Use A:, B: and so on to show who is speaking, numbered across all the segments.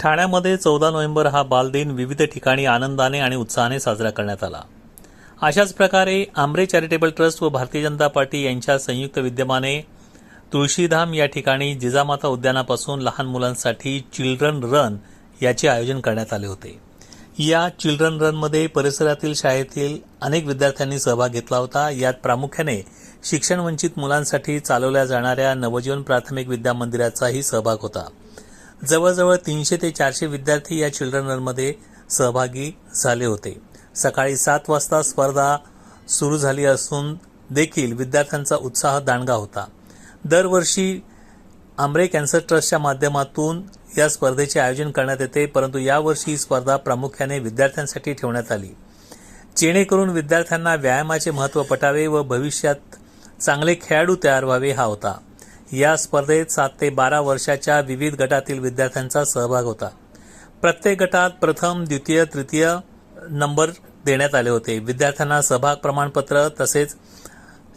A: ठाण्यामध्ये चौदा नोव्हेंबर हा बालदिन विविध ठिकाणी आनंदाने आणि उत्साहाने साजरा करण्यात आला. अशाच प्रकारे आमरे चॅरिटेबल ट्रस्ट व भारतीय जनता पार्टी यांच्या संयुक्त विद्यमाने तुळशीधाम या ठिकाणी जिजामाता उद्यानापासून लहान मुलांसाठी चिल्ड्रन रन याचे आयोजन करण्यात आले होते. या चिल्ड्रन रनमध्ये परिसरातील शाळेतील अनेक विद्यार्थ्यांनी सहभाग घेतला होता. यात प्रामुख्याने शिक्षण वंचित मुलांसाठी चालवल्या जाणाऱ्या नवजीवन प्राथमिक विद्या मंदिराचाही सहभाग होता. जवळजवळ तीनशे ते चारशे विद्यार्थी या चिल्ड्रन रनमध्ये सहभागी झाले होते. सकाळी सात वाजता स्पर्धा सुरू झाली असून देखील विद्यार्थ्यांचा उत्साह दांडगा होता. दरवर्षी आंब्रे कॅन्सर ट्रस्टच्या माध्यमातून या स्पर्धेचे आयोजन करण्यात येते परंतु यावर्षी ही स्पर्धा प्रामुख्याने विद्यार्थ्यांसाठी ठेवण्यात आली. जेणेकरून विद्यार्थ्यांना व्यायामाचे महत्त्व पटावे व भविष्यात चांगले खेळाडू तयार व्हावे हा होता. या स्पर्धेत सात ते बारा वर्षाच्या विविध गटातील विद्यार्थ्यांचा सहभाग होता. प्रत्येक गटात प्रथम द्वितीय तृतीय नंबर देण्यात आले होते. विद्यार्थ्यांना सहभाग प्रमाणपत्र तसेच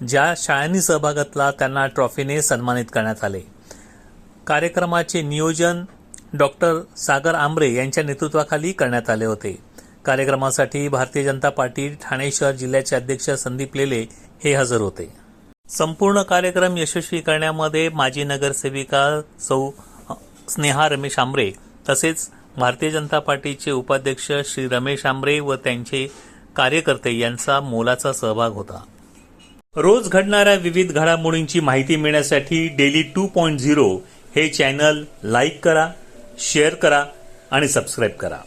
A: ज्या शाळांनी सहभाग घेतला त्यांना ट्रॉफीने सन्मानित करण्यात आले. कार्यक्रमाचे नियोजन डॉक्टर सागर आंबरे यांच्या नेतृत्वाखाली करण्यात आले होते. कार्यक्रमासाठी भारतीय जनता पार्टी ठाणे शहर जिल्ह्याचे अध्यक्ष संदीप लेले हे हजर होते. संपूर्ण कार्यक्रम यशस्वी करण्यामध्ये माजी नगरसेविका सौ स्नेहा रमेश आंबरे तसेच भारतीय जनता पार्टीचे उपाध्यक्ष श्री रमेश आंबरे व त्यांचे कार्यकर्ते यांचा मोलाचा सहभाग होता. रोज घडणाऱ्या विविध घडामोडींची माहिती मिळण्यासाठी डेली टू पॉईंट झिरो हे चॅनल लाईक करा शेअर करा आणि सबस्क्राईब करा.